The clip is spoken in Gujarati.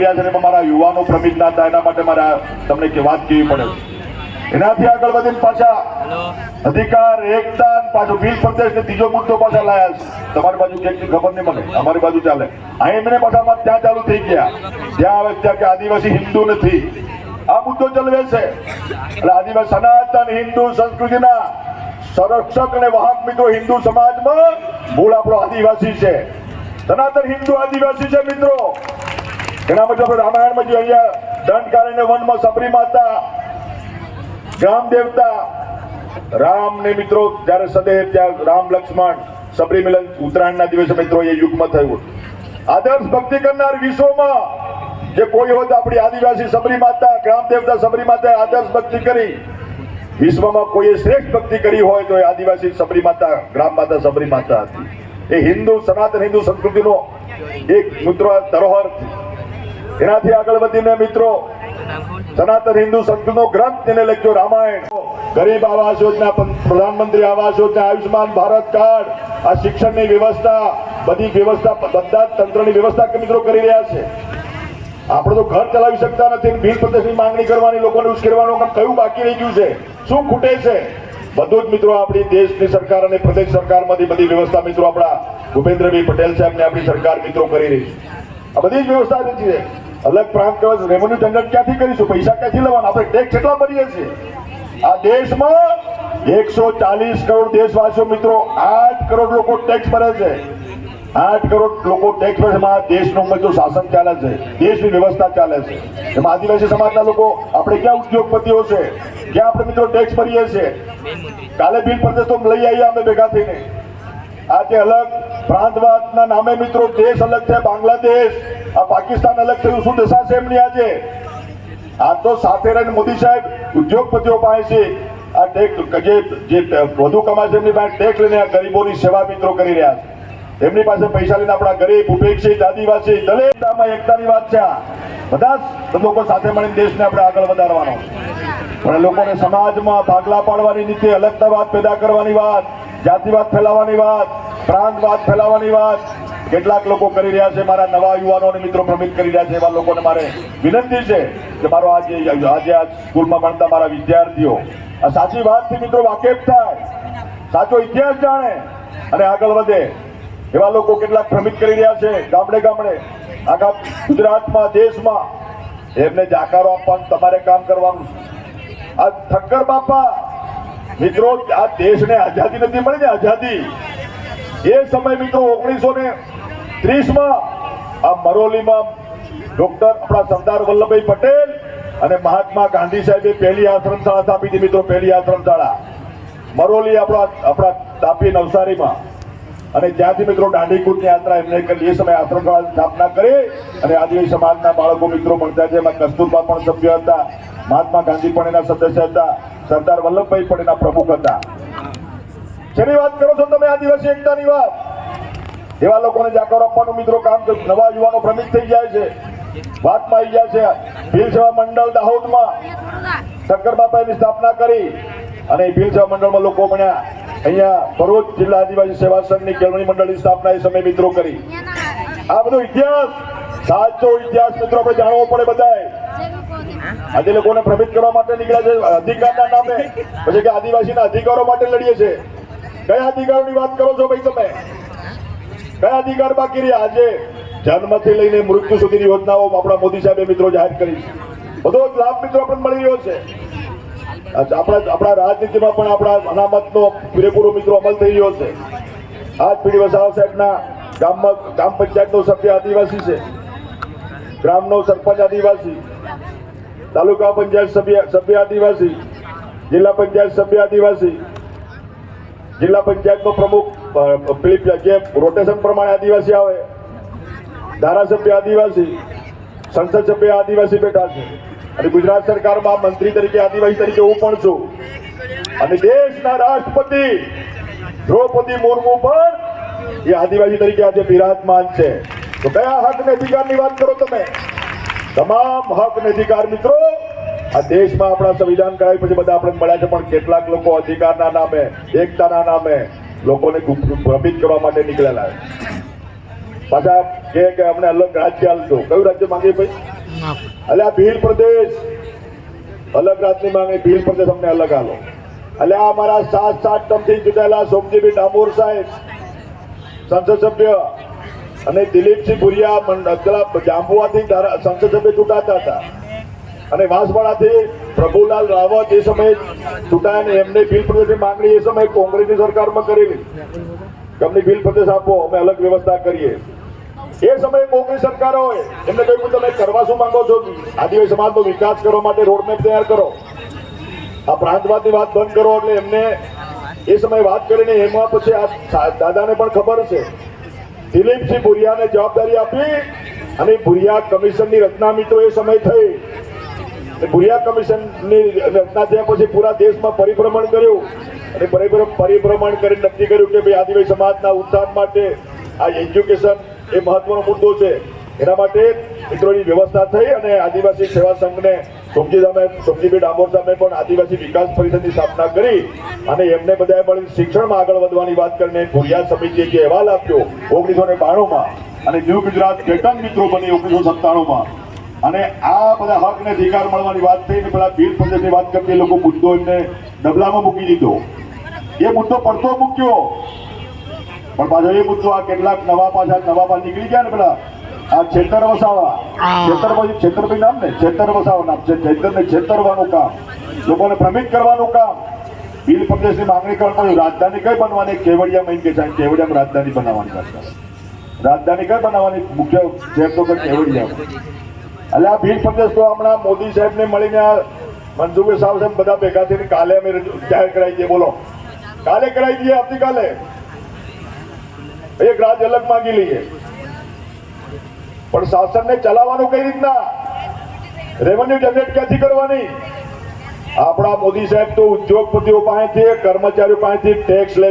રહ્યા છે મારા યુવાનો પ્રમિત થાય એના માટે મારે તમને વાત કેવી પડે. એનાથી આગળ વધીને પાછા અધિકાર, એકતા પાછો બિલ પ્રદેશ ને ત્રીજો મુદ્દો પાછા લાયા છે. તમારી બાજુ ક્યાંક ખબર નહીં મને. અમારી બાજુ ચાલે. અહીં એમને પાછા ત્યાં ચાલુ થઈ ગયા. ત્યાં આવે ત્યાં કે આદિવાસી હિન્દુ નથી. આ મુદ્દો ચલવે છે. એટલે આદિવાસી સનાતન હિન્દુ સંસ્કૃતિના સંરક્ષક અને વાહક મિત્રો હિન્દુ સમાજમાં મૂળ આપણો આદિવાસી છે. સનાતન હિન્દુ આદિવાસી છે મિત્રો. એના બધા રામાયણમાં જે અહીંયા દંડકારણ્ય વનમાં સબરી માતા ગ્રામ દેવતા, રામ ને મિત્રો, જ્યારે સદેહ ત્યાં રામ લક્ષ્મણ સબરી મિલન ઉત્તરાયણના દિવસે મિત્રો એ યુગમાં થયું આદર્શ ભક્તિ કરનાર વિશ્વમાં જે કોઈ હોય તો આપણી આદિવાસી સબરી માતા ગ્રામ દેવતા સબરી માતા આદર્શ ભક્તિ કરી, વિશ્વમાં કોઈએ શ્રેષ્ઠ ભક્તિ કરી હોય તો એ આદિવાસી સબરી માતા ગ્રામ માતા સબરી માતા હતી એ હિન્દુ, સનાતન હિન્દુ સંસ્કૃતિનો એક મિત્રો ધરોહર. એનાથી આગળ વધીને મિત્રો, સનાતન હિન્દુ સંસ્કૃતિનો ગ્રંથ એને લખ્યો, રામાયણ. ગરીબ આવાસ યોજના પ્રધાનમંત્રી આવાસ યોજના આયુષ્માન ભારત કાર્ડ, આ શિક્ષણની વ્યવસ્થા, બધી વ્યવસ્થા બધા તંત્રની વ્યવસ્થા મિત્રો કરી રહ્યા છે. આપણે તો ઘર ચલાવી શકતા નથી બિલ પ્રદેશની માંગણી કરવાની, લોકોને ઉશ્કેરવાનું કામ કયું બાકી રહી ગયું છે? શું ખૂટે છે? બધું જ મિત્રો આપણી દેશની સરકાર અને પ્રદેશ સરકારમાંથી બધી વ્યવસ્થા મિત્રો આપણા ભૂપેન્દ્રભાઈ પટેલ સાહેબને આપણી સરકાર મિત્રો કરી રહી છે. આ બધી જ વ્યવસ્થા રહી છે. અલગ પ્રાંત રેવન્યુ જનરેટ ક્યાંથી કરીશું? પૈસા ક્યાંથી લેવાના? આપણે ટેક્સ કેટલા ભરીએ છીએ? આ દેશમાં એકસો ચાલીસ કરોડ દેશવાસીઓ મિત્રો, આઠ કરોડ લોકો ટેક્સ ભરે છે. આઠ કરોડ લોકો ટેક્સ ભરે છે. આ દેશનું બધું શાસન ચાલે છે. દેશની વ્યવસ્થા ચાલે છે. એમાં આદિવાસી સમાજના લોકો, આપણે ક્યાં ઉદ્યોગપતિઓ છે? ક્યાં આપણે મિત્રો ટેક્સ ભરીએ છીએ? કાલે બિલ પ્રદેશ તો લઈ આવીએ અમે ભેગા થઈને. આજે અલગ પ્રાંતવાદના નામે મિત્રો, દેશ અલગ છે. બાંગ્લાદેશ આ પાકિસ્તાન અલગ થયું શું દશા છે એમની આજે આ તો સાથે રહીને મોદી સાહેબ ઉદ્યોગપતિઓ પાસે આ ટેક્સ જે જે વધુ કમાય છે એમની પાસે ટેક્સ લઈને આ ગરીબોની સેવા મિત્રો કરી રહ્યા છે. એમની પાસે પૈસા લઈને આપણા ગરીબ ઉપેક્ષિત આદિવાસી, દલિત, આમાં એકતાની વાત છે બધા લોકો સાથે મળીને દેશને આપણે આગળ વધારવાનો પણ લોકોને સમાજમાં ભાગલા પાડવાની નીતિ, અલગતાવાદ પેદા કરવાની વાત, જાતિવાદ ફેલાવવાની વાત, પ્રાંતવાદ ફેલાવવાની વાત કેટલાક લોકો કરી રહ્યા છે, મારા નવા યુવાનોને મિત્રો ભ્રમિત કરી રહ્યા છે, એવા લોકોને મારે વિનંતી છે કે મારો આજે આજે આ સ્કૂલમાં ભણતા મારા વિદ્યાર્થીઓ, આ સાચી વાતથી મિત્રો વાકેફ થાય, સાચો ઇતિહાસ જાણે અને આગળ વધે. એવા લોકો કેટલાક ભ્રમિત કરી રહ્યા છે, ગામડે ગામડે, આખા ગુજરાતમાં, દેશમાં. એમને જાકારો આપવાનું, તમારે કામ કરવાનું. આ ઠક્કર બાપા, મિત્રો, આ દેશને આઝાદી નથી મળી ને આઝાદી. એ સમય મિત્રો ઓગણીસો ને ત્રીસમાં આ મરોલીમાં ડોક્ટર આપણા સરદાર વલ્લભભાઈ પટેલ અને મહાત્મા ગાંધી સાહેબે પહેલી આશ્રમશાળા સ્થાપી હતી મિત્રો, પહેલી આશ્રમશાળા મરોલી આપણા આપણા તાપી નવસારીમાં. અને ત્યાંથી મિત્રો દાંડીકૂટની યાત્રા એમને કરી એ સમયે આશ્રમશાળા સ્થાપના કરી અને આદિવાસી સમાજના બાળકો મિત્રો ભણતા છે એમાં કસ્તુરબા પણ સભ્ય હતા. મહાત્મા ગાંધી પણ એના સદસ્ય હતા. સરદાર વલ્લભભાઈ પણ એના પ્રમુખ હતા. જેની વાત કરો છો તમે આદિવાસી એકતાની વાત? એવા લોકોને જાકર આપવાનું મિત્રો કામ. નવા યુવાનો ભ્રમિત થઈ જાય છે. વાતમાં આવી જાય છે ભીલ સેવા મંડળ દાહોદમાં. શંકર બાપાની સ્થાપના કરી અને ભીલ સેવા મંડળમાં લોકો બન્યા અહીંયા ભરૂચ જિલ્લા આદિવાસી સેવા સંઘની કેળવણી મંડળની સ્થાપના એ સમય મિત્રો કરી. આ બધો ઇતિહાસ, સાચો ઇતિહાસ મિત્રો આપણે જાણવો પડે બધાએ. આજે લોકોને ભ્રમિત કરવા માટે નીકળ્યા છે, અધિકારના નામે. પછી કે આદિવાસીના અધિકારો માટે લડીએ છે. કયા અધિકારોની વાત કરો છો ભાઈ તમે? કયા અધિકાર બાકી રહ્યા આજે જન્મથી લઈને મૃત્યુ સુધીની યોજનાઓ આપણા મોદી સાહેબે મિત્રો જાહેર કરી છે. બધો જ લાભ મિત્રો પણ મળી રહ્યો છે. આપણા આપણા રાજનીતિમાં પણ આપણા અનામતનો પૂરેપૂરો મિત્રો અમલ થઈ રહ્યો છે. આજ પીડી વસાવા સાહેબના ગામમાં ગ્રામ પંચાયતનો સભ્ય આદિવાસી છે. ગ્રામનો સરપંચ આદિવાસી. તાલુકા પંચાયત સભ્ય સભ્ય આદિવાસી. જિલ્લા પંચાયત સભ્ય આદિવાસી. જિલ્લા પંચાયતનો પ્રમુખ પેલી જે રોટેશન પ્રમાણે આદિવાસી આવે. ધારાસભ્ય આદિવાસી, સંસદ સભ્ય આદિવાસી બેઠા છે. અને ગુજરાત સરકારમાં મંત્રી તરીકે આદિવાસી તરીકે હું પણ છું. અને દેશના રાષ્ટ્રપતિ દ્રૌપદી મુર્મુ પણ એ આદિવાસી તરીકે આજે બિરાજમાન છે. તો કયા હક ને અધિકારની વાત કરો તમે? તમામ હક ને અધિકાર મિત્રો, આ દેશમાં આપણા સંવિધાન કરાવી પછી બધા આપણે મળ્યા છે, પણ કેટલાક લોકો અધિકારના નામે, એકતાના નામે. લોકોને ભ્રમિત કરવા માટે નીકળેલા પાછા કે કે અમને અલગ રાજ્ય આપજો. કયું રાજ્ય માંગે ભાઈ? એટલે આ ભીલ પ્રદેશ. અલગ રાજની માંગણી ભીલ પ્રદેશ અમને અલગ આલો. એટલે આ મારા સાત સાત ટર્મથી ચૂંટાયેલા સોમજીભાઈ ડામોર સાહેબ સંસદ સભ્ય અને દિલીપસિંહ ભુરિયા જાંબુઆથી સંસદ સભ્ય ચૂંટાતા હતા. અને વાંસવાડાથી પ્રભુલાલ રાવત એ સમયે ચૂંટાયા અને એમને બિલ પ્રદેશની માંગણી એ સમયે કોંગ્રેસની સરકારમાં કરેલી. તમને બિલ પ્રદેશ આપો, અમે અલગ વ્યવસ્થા કરીએ. એ સમયે કોંગ્રેસ સરકાર હોય એમને કહ્યું તમે કરવા શું માંગો છો? આદિવાસી સમાજનો વિકાસ કરવા માટે રોડમેપ તૈયાર કરો. આ પ્રાંતવાદની વાત બંધ કરો એટલે એમને એ સમયે વાત કરીને એમાં પછી આ દાદાને પણ ખબર છે. દિલીપસિંહ ભુરિયાને જવાબદારી આપી અને ભુરિયા કમિશનની રચના મિત્રો એ સમય થઈ. ભુરિયા કમિશનની રચના થયા પછી પૂરા દેશમાં પરિભ્રમણ કર્યું અને પરિભ્રમણ પરિભ્રમણ કરીને નક્કી કર્યું કે ભાઈ આદિવાસી સમાજના ઉત્થાન માટે આ એજ્યુકેશન એ મહત્વનો મુદ્દો છે. એના માટે મિત્રોની વ્યવસ્થા થઈ અને આદિવાસી સેવા સંઘને સોમજી સામે સોમજીભાઈ ડામોર સામે પણ આદિવાસી વિકાસ પરિષદની સ્થાપના કરી અને એમને બધાએ પણ શિક્ષણમાં આગળ વધવાની વાત કરીને ભુરિયા સમિતિએ જે અહેવાલ આપ્યો ઓગણીસો ને બાણુંમાં અને ન્યૂ ગુજરાત પેટર્ન મિત્રો બની ઓગણીસો સત્તાણુંમાં. અને આ બધા હક ને અધિકાર મળવાની વાત થઈ ને પેલા ભીલ પ્રદેશની વાત કરતી લોકો મુદ્દો એમને ડબલામાં મૂકી દીધો. એ મુદ્દો પડતો મૂક્યો. પણ પાછો એ મુદ્દો આ કેટલાક નવા પાછા નવા પાછા નીકળી ગયા ને પેલા. આ છેતર વસાવા. છેતર પછી છેતરભાઈ નામ ને? છેતર વસાવા નામ છે. છેતર ને છેતરવાનું કામ. લોકોને ભ્રમિત કરવાનું કામ. ભીલ પ્રદેશની માંગણી કરતા રાજધાની કઈ બનવાની? કેવડિયા મહિન કે સાહેબ કેવડિયામાં રાજધાની બનાવવાની રાજધાની કઈ બનાવવાની? મુખ્ય શહેર તો કેવડિયા. એટલે આ ભીલ પ્રદેશ તો હમણાં મોદી સાહેબને મળીને આ મનસુખભાઈ સાહેબ સાહેબ બધા ભેગા થઈને કાલે અમે જાહેર કરાવી દઈએ, બોલો. કાલે કરાવી દઈએ આવતીકાલે. એક રાજ અલગ માંગી લઈએ. પણ શાસનને ચલાવવાનું કઈ રીતના? રેવન્યુ જનરેટ ક્યાંથી કરવાની? આપણા મોદી સાહેબ તો ઉદ્યોગપતિઓ પાસેથી, કર્મચારીઓ પાસેથી ટેક્સ લે